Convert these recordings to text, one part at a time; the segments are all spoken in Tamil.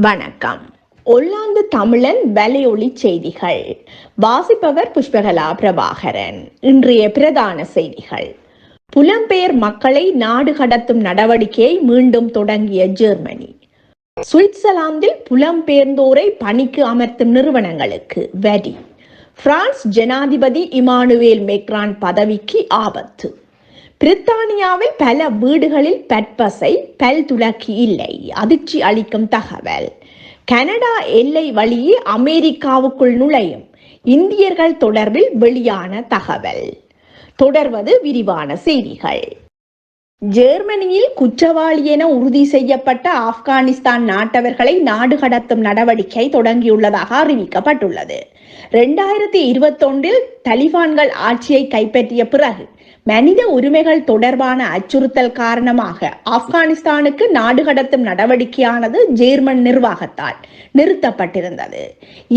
வணக்கம். ஒல்லாந்து தமிழன் வலையொலி செய்திகள். வாசிப்பவர் புஷ்பகலா பிரபாகரன். இன்றைய பிரதான செய்திகள். புலம்பெயர் மக்களை நாடு கடத்தும் நடவடிக்கையை மீண்டும் தொடங்கிய ஜெர்மனி. சுவிட்சர்லாந்தில் புலம்பெயர்ந்தோரை பணிக்கு அமர்த்தும் நிறுவனங்களுக்கு வரி பிரான்ஸ் ஜனாதிபதி இமானுவேல் மெக்ரான் பதவிக்கு ஆபத்து. பிரித்தானியாவில் பல வீடுகளில் பற்பசை பல் துளக்கி இல்லை. அதிர்ச்சி அளிக்கும் தகவல். கனடா எல்லை வழியே அமெரிக்காவுக்குள் நுழையும் இந்தியர்கள் தொடர்பில் வெளியான தகவல். தொடர்வது விரிவான செய்திகள். ஜெர்மனியில் குற்றவாளி என உறுதி செய்யப்பட்ட ஆப்கானிஸ்தான் நாட்டவர்களை நாடு கடத்தும் நடவடிக்கை தொடங்கியுள்ளதாக அறிவிக்கப்பட்டுள்ளது. இரண்டாயிரத்தி இருபத்தொன்றில் தலிபான்கள் ஆட்சியை கைப்பற்றிய பிறகு மனித உரிமைகள் தொடர்பான அச்சுறுத்தல் காரணமாக ஆப்கானிஸ்தானுக்கு நாடு கடத்தும் நடவடிக்கையானது ஜேர்மன் நிர்வாகத்தால் நிறுத்தப்பட்டிருந்தது.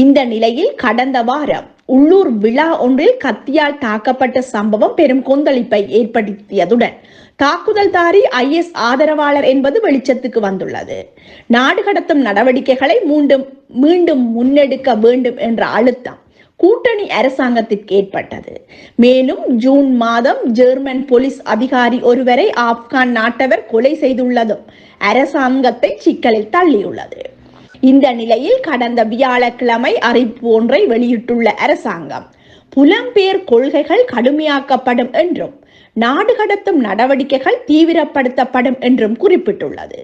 இந்த நிலையில் கடந்த வாரம் உள்ளூர் விழா ஒன்றில் கத்தியால் தாக்கப்பட்ட சம்பவம் பெரும் கொந்தளிப்பை ஏற்படுத்தியதுடன் தாக்குதல்தாரி ஐஎஸ் ஆதரவாளர் என்பது வெளிச்சத்துக்கு வந்துள்ளது. நாடு கடத்தும் நடவடிக்கைகளை மீண்டும் மீண்டும் முன்னெடுக்க வேண்டும் என்ற அழுத்தம் கூட்டணி அரசாங்கத்திற்கு ஏற்பட்டது. மேலும் ஜூன் மாதம் ஜெர்மன் போலீஸ் அதிகாரி ஒருவரை ஆப்கான் நாட்டவர் கொலை செய்துள்ளதும் அரசாங்கத்தை சிக்கலில் தள்ளியுள்ளது. இந்த நிலையில் கடந்த வியாழக்கிழமை அறிவிப்பு ஒன்றை வெளியிட்டுள்ள அரசாங்கம் புலம்பெயர் கொள்கைகள் கடுமையாக்கப்படும் என்றும் நாடு கடத்தும் நடவடிக்கைகள் தீவிரப்படுத்தப்படும் என்றும் குறிப்பிட்டுள்ளது.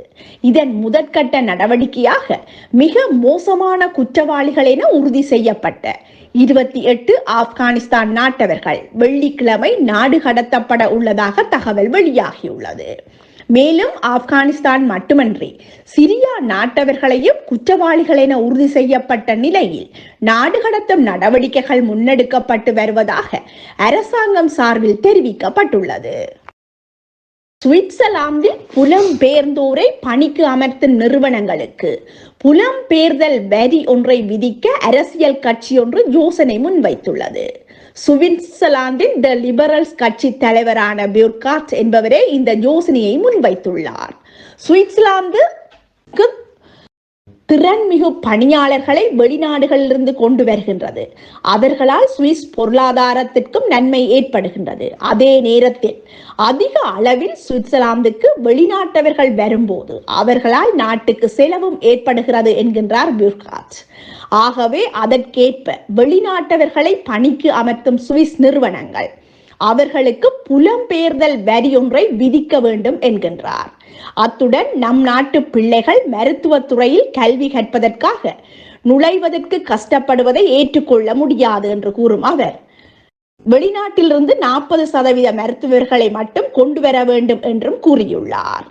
இதன் முதற்கட்ட நடவடிக்கையாக மிக மோசமான குற்றவாளிகள் என உறுதி செய்யப்பட்ட இருபத்தி எட்டு ஆப்கானிஸ்தான் நாட்டவர்கள். வெள்ளிக்கிழமை நாடு கடத்தப்பட உள்ளதாக தகவல் வெளியாகியுள்ளது. மேலும் ஆப்கானிஸ்தான் மட்டுமன்றி சிரியா நாட்டவர்களையும் குற்றவாளிகள் என உறுதி செய்யப்பட்ட நிலையில் நாடு கடத்தும் நடவடிக்கைகள் முன்னெடுக்கப்பட்டு வருவதாக அரசாங்கம் சார்பில் தெரிவிக்கப்பட்டுள்ளது. சுவிட்சர்லாந்தில் புலம்பெயர்ந்தோரை பணிக்கு அமர்த்தும் நிறுவனங்களுக்கு புலம்பெயர்தல் வரி ஒன்றை விதிக்க அரசியல் கட்சி ஒன்று யோசனை முன்வைத்துள்ளது. சுவிட்சர்லாந்தின் த லிபரல்ஸ் கட்சி தலைவரான பியூர்காட் என்பவரே இந்த யோசனையை முன்வைத்துள்ளார். சுவிட்சர்லாந்துக்கு திறன்மிகு பணியாளர்களை வெளிநாடுகளிலிருந்து கொண்டு வருகின்றது. அவர்களால் சுவிஸ் பொருளாதாரத்திற்கும் நன்மை ஏற்படுகின்றது. அதே நேரத்தில் அதிக அளவில் சுவிட்சர்லாந்துக்கு வெளிநாட்டவர்கள் வரும்போது அவர்களால் நாட்டுக்கு செலவும் ஏற்படுகிறது என்கின்றார் பியூர்காட் ஆகவே அதற்கேற்ப வெளிநாட்டவர்களை பணிக்கு அமர்த்தும் சுவிஸ் நிறுவனங்கள் அவர்களுக்கு புலம்பெயர்தல் வரி ஒன்றை விதிக்க வேண்டும் என்கின்றார். அத்துடன் நம் நாட்டு பிள்ளைகள் மருத்துவத் துறையில் கல்வி கற்பதற்காக நுழைவதற்கு கஷ்டப்படுவதை ஏற்றுக்கொள்ள முடியாது என்று கூறும் அவர். வெளிநாட்டிலிருந்து நாற்பது சதவீத மருத்துவர்களை மட்டும் கொண்டு வர வேண்டும் என்றும் கூறியுள்ளார்.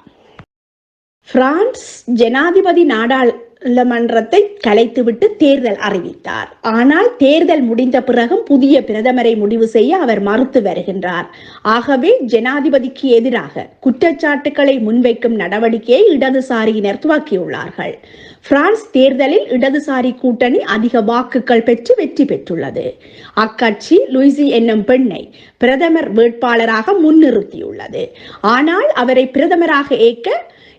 பிரான்ஸ் ஜனாதிபதி நாடாள் பாராளுமன்றத்தை கலைத்துவிட்டு தேர்தல் அறிவித்தார். ஆனால் தேர்தல் முடிந்த பிறகும் புதிய பிரதமரை முடிவு செய்ய அவர் மறுத்து வருகின்றார். ஆகவே ஜனாதிபதிக்கு எதிராக குற்றச்சாட்டுக்களை முன்வைக்கும் நடவடிக்கையை இடதுசாரியினர் துவக்கியுள்ளார்கள். பிரான்ஸ் தேர்தலில் இடதுசாரி கூட்டணி அதிக வாக்குகள் பெற்று வெற்றி பெற்றுள்ளது. அக்கட்சி லூயிசி என்னும் பெண்ணை பிரதமர் வேட்பாளராக முன்னிறுத்தியுள்ளது. ஆனால் அவரை பிரதமராக ஏற்க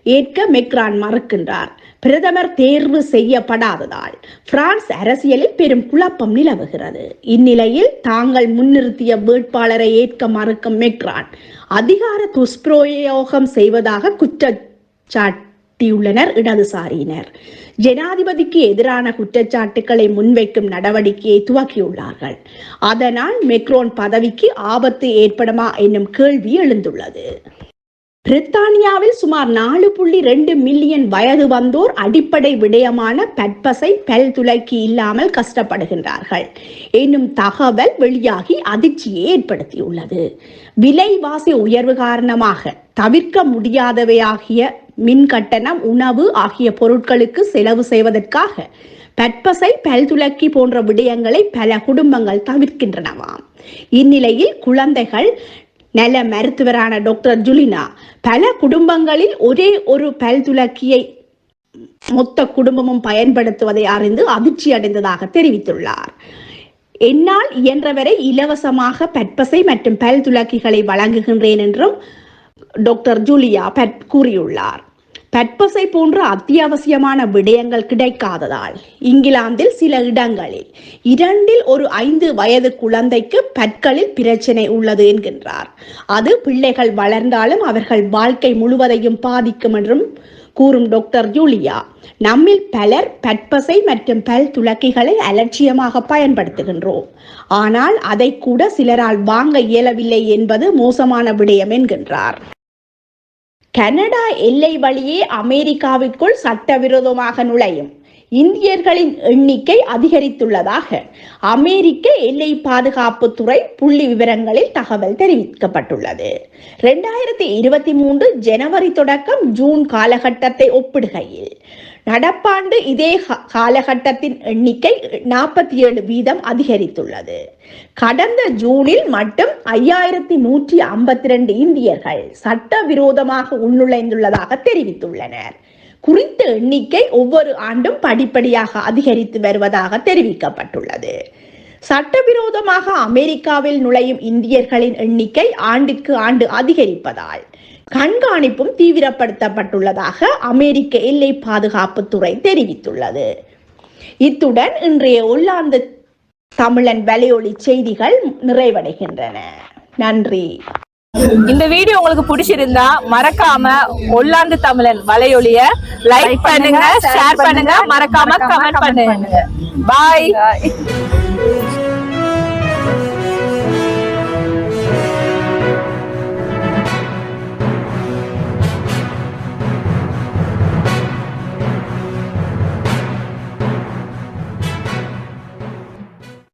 ஏற்க மெக்ரான் மறுக்கின்றார். பிரதமர் தேர்வு செய்யப்படாததால் பிரான்ஸ் அரசியலில் பெரும் குழப்பம் நிலவுகிறது. இந்நிலையில் தாங்கள் முன்னிறுத்திய வேட்பாளரை ஏற்க மறுக்கும் மெக்ரான் அதிகார துஷ்பிரயோகம் செய்வதாக குற்றச்சாட்டியுள்ளனர் இடதுசாரியினர். ஜனாதிபதிக்கு எதிரான குற்றச்சாட்டுக்களை முன்வைக்கும் நடவடிக்கையை துவக்கியுள்ளார்கள். அதனால் மெக்ரோன் பதவிக்கு ஆபத்து ஏற்படுமா என்னும் கேள்வி எழுந்துள்ளது. பிரித்தானியாவில் சுமார் நாலு புள்ளி ரெண்டு மில்லியன் வயது வந்தோர் அடிப்படை விடயமான பற்பசை பல் துளைக்கு இல்லாமல் கஷ்டப்படுகின்றார்கள். என்னும் தகவல் வெளியாகி அதிர்ச்சியை ஏற்படுத்தியுள்ளது. விலைவாசி உயர்வு காரணமாக தவிர்க்க முடியாதவையாகிய மின் கட்டணம் உணவு ஆகிய பொருட்களுக்கு செலவு செய்வதற்காக பற்பசை பல்துலக்கி போன்ற விடயங்களை பல குடும்பங்கள் தவிர்க்கின்றனவாம். இந்நிலையில் குழந்தைகள் நல மருத்துவரான டாக்டர் ஜுலினா பல குடும்பங்களில் ஒரே ஒரு பல் துலக்கியை மொத்த குடும்பமும் பயன்படுத்துவதை அறிந்து அதிர்ச்சி அடைந்ததாக தெரிவித்துள்ளார். என்னால் இயன்றவரை இலவசமாக பற்பசை மற்றும் பல் துலக்கிகளை வழங்குகின்றேன் என்றும் டாக்டர் ஜூலியா பட் கூறியுள்ளார். பற்பசை போன்ற அத்தியாவசியமான விடயங்கள் கிடைக்காததால் இங்கிலாந்தில் சில இடங்களில் இரண்டில் ஒரு ஐந்து வயது குழந்தைக்கு பற்களில் பிரச்சனை உள்ளது என்கின்றார். அது பிள்ளைகள் வளர்ந்தாலும் அவர்கள் வாழ்க்கை முழுவதையும் பாதிக்கும் என்றும் கூறும் டாக்டர் ஜூலியா நம்மில் பலர் பற்பசை மற்றும் பல் துளக்கிகளை அலட்சியமாக பயன்படுத்துகின்றோம். ஆனால் அதை கூட சிலரால் வாங்க இயலவில்லை என்பது மோசமான விடயம் என்கின்றார். கனடா எல்லை வழியே அமெரிக்காவிற்குள் சட்டவிரோதமாக நுழையும். இந்தியர்களின் எண்ணிக்கை அதிகரித்துள்ளதாக அமெரிக்க எல்லை பாதுகாப்புத்துறை புள்ளி விவரங்களில் தகவல் தெரிவிக்கப்பட்டுள்ளது. ரெண்டாயிரத்தி இருபத்தி மூன்று ஜனவரி தொடக்கம் ஜூன் காலகட்டத்தை ஒப்பிடுகையில் நடப்பாண்டு இதே காலகட்டத்தின் எண்ணிக்கை நாற்பத்தி ஏழு வீதம் அதிகரித்துள்ளது. கடந்த ஜூனில் மட்டும் ஐயாயிரத்தி நூற்றி ஐம்பத்தி ரெண்டு இந்தியர்கள் சட்டவிரோதமாக உள்நுழைந்துள்ளதாக தெரிவித்துள்ளனர். குறித்த எண்ணிக்கை ஒவ்வொரு ஆண்டும் படிப்படியாக அதிகரித்து வருவதாக தெரிவிக்கப்பட்டுள்ளது. சட்டவிரோதமாக அமெரிக்காவில் நுழையும் இந்தியர்களின் எண்ணிக்கை ஆண்டுக்கு ஆண்டு அதிகரிப்பதால் கண்காணிப்பும் தீவிரப்படுத்தப்பட்டுள்ளதாக அமெரிக்க எல்லை பாதுகாப்புத்துறை தெரிவித்துள்ளது. இத்துடன் இன்றைய ஒல்லாந்து தமிழன் வலையொலி செய்திகள் நிறைவடைகின்றன. நன்றி. இந்த வீடியோ உங்களுக்கு பிடிச்சிருந்தா மறக்காம ஒல்லாந்து தமிழன் வலையொலிய லைக் பண்ணுங்க ஷேர் பண்ணுங்க மறக்காம கமெண்ட் பண்ணுங்க. பாய்